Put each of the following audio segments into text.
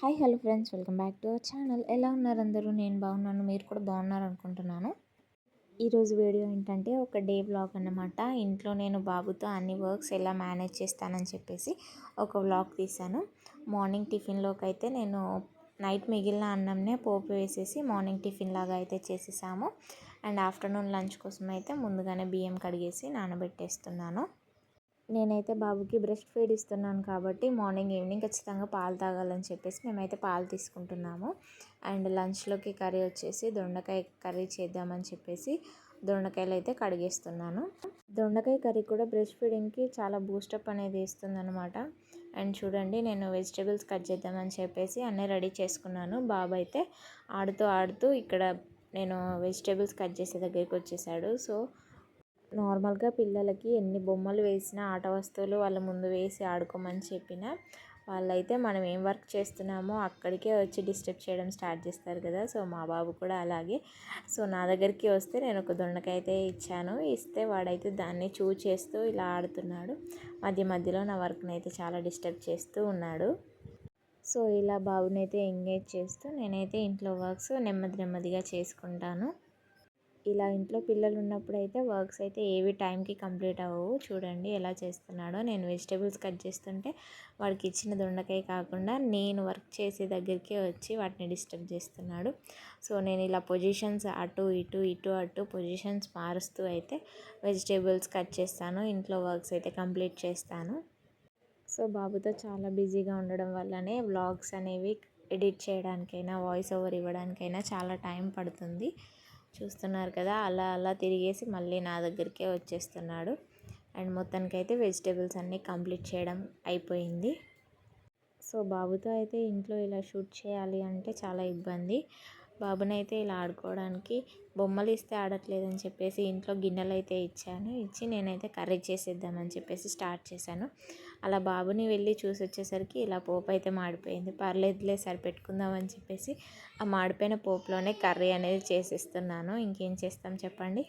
Hi hello friends. Welcome back to our channel. ఎలా ఉన్నారు అందరూ? నేను బాగున్నాను. మీరు కూడా బాగున్నారు అనుకుంటున్నాను ఈరోజు వీడియో ఏంటంటే ఒక డే వ్లాగ్ అన్నమాట. ఇంట్లో నేను బాబుతో అన్ని వర్క్స్ ఎలా మేనేజ్ చేస్తానని చెప్పేసి ఒక వ్లాగ్ తీశాను. మార్నింగ్ టిఫిన్లోకి అయితే నేను నైట్ మిగిలిన అన్నంనే పోపు వేసేసి మార్నింగ్ టిఫిన్ లాగా అయితే చేసేసాము. అండ్ ఆఫ్టర్నూన్ లంచ్ కోసం అయితే ముందుగానే బియ్యం కడిగేసి నానబెట్టేస్తున్నాను. నేనైతే బాబుకి బ్రెస్ట్ ఫీడ్ ఇస్తున్నాను కాబట్టి మార్నింగ్ ఈవినింగ్ ఖచ్చితంగా పాలు తాగాలని చెప్పేసి మేమైతే పాలు తీసుకుంటున్నాము. అండ్ లంచ్లోకి కర్రీ వచ్చేసి దొండకాయ కర్రీ చేద్దామని చెప్పేసి దొండకాయలు అయితే కడిగేస్తున్నాను. దొండకాయ కర్రీ కూడా బ్రెస్ట్ ఫీడింగ్కి చాలా బూస్టప్ అనేది ఇస్తుంది అనమాట అండ్ చూడండి నేను వెజిటేబుల్స్ కట్ చేద్దామని చెప్పేసి అన్నీ రెడీ చేసుకున్నాను. బాబు అయితే ఆడుతూ ఆడుతూ ఇక్కడ నేను వెజిటేబుల్స్ కట్ చేసే దగ్గరికి వచ్చేసాడు. సో నార్మల్గా పిల్లలకి ఎన్ని బొమ్మలు వేసినా ఆట వస్తువులు వాళ్ళ ముందు వేసి ఆడుకోమని చెప్పిన వాళ్ళైతే మనం ఏం వర్క్ చేస్తున్నామో అక్కడికే వచ్చి డిస్టర్బ్ చేయడం స్టార్ట్ చేస్తారు కదా! సో మా బాబు కూడా అలాగే. సో నా దగ్గరికి వస్తే నేను ఒక దొండకాయ అయితే ఇచ్చాను. ఇస్తే వాడైతే దాన్ని చూ చేస్తూ ఇలా ఆడుతున్నాడు. మధ్య మధ్యలో నా వర్క్ని అయితే చాలా డిస్టర్బ్ చేస్తూ ఉన్నాడు. సో ఇలా బాబునైతే ఎంగేజ్ చేస్తూ నేనైతే ఇంట్లో వర్క్స్ నెమ్మది నెమ్మదిగా చేసుకుంటాను. ఇలా ఇంట్లో పిల్లలు ఉన్నప్పుడు అయితే వర్క్స్ అయితే ఏవి టైంకి కంప్లీట్ అవ్వవు. చూడండి ఎలా చేస్తున్నాడో. నేను వెజిటేబుల్స్ కట్ చేస్తుంటే వాడికి ఇచ్చిన దొండకాయ కాకుండా నేను వర్క్ చేసే దగ్గరికే వచ్చి వాటిని డిస్టర్బ్ చేస్తున్నాడు. సో నేను ఇలా పొజిషన్స్ అటు ఇటు ఇటు అటు పొజిషన్స్ మారుస్తూ అయితే వెజిటేబుల్స్ కట్ చేస్తాను. ఇంట్లో వర్క్స్ అయితే కంప్లీట్ చేస్తాను. సో బాబుతో చాలా బిజీగా ఉండడం వల్లనే వ్లాగ్స్ అనేవి ఎడిట్ చేయడానికైనా వాయిస్ ఓవర్ ఇవ్వడానికైనా చాలా టైం పడుతుంది. చూస్తున్నారు కదా అలా అలా తిరిగేసి మళ్ళీ నా దగ్గరికే వచ్చేస్తున్నాడు. అండ్ మొత్తానికైతే వెజిటేబుల్స్ అన్నీ కంప్లీట్ చేయడం అయిపోయింది. సో బాబుతో అయితే ఇంట్లో ఇలా షూట్ చేయాలి అంటే చాలా ఇబ్బంది. బాబునైతే ఇలా ఆడుకోవడానికి బొమ్మలు ఇస్తే ఆడట్లేదని చెప్పేసి ఇంట్లో గిన్నెలు అయితే ఇచ్చాను. ఇచ్చి నేనైతే కర్రీ చేసేద్దామని చెప్పేసి స్టార్ట్ చేశాను. అలా బాబుని వెళ్ళి చూసి వచ్చేసరికి ఇలా పోపు అయితే మాడిపోయింది. పర్లేదులే సరిపెట్టుకుందామని చెప్పేసి ఆ మాడిపోయిన పోపులోనే కర్రీ అనేది చేసేస్తున్నాను. ఇంకేం చేస్తాం చెప్పండి?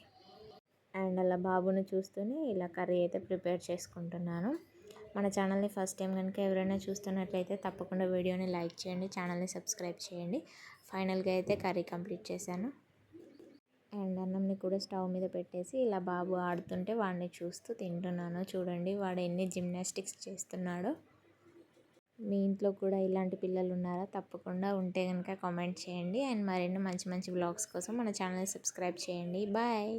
అండ్ అలా బాబుని చూస్తూనే ఇలా కర్రీ అయితే ప్రిపేర్ చేసుకుంటున్నాను. మన ఛానల్ని ఫస్ట్ టైం కనుక ఎవరైనా చూస్తున్నట్లయితే తప్పకుండా వీడియోని లైక్ చేయండి ఛానల్ని సబ్స్క్రైబ్ చేయండి. ఫైనల్గా అయితే కర్రీ కంప్లీట్ చేశాను. అండ్ అన్నంని కూడా స్టవ్ మీద పెట్టేసి ఇలా బాబు ఆడుతుంటే వాడిని చూస్తూ తింటున్నాను. చూడండి వాడు ఎన్ని జిమ్నాస్టిక్స్ చేస్తున్నాడో. మీ ఇంట్లో కూడా ఇలాంటి పిల్లలు ఉన్నారా? తప్పకుండా ఉంటే కనుక కామెంట్ చేయండి. అండ్ మరిన్ని మంచి మంచి బ్లాగ్స్ కోసం మన ఛానల్ని సబ్స్క్రైబ్ చేయండి. బాయ్.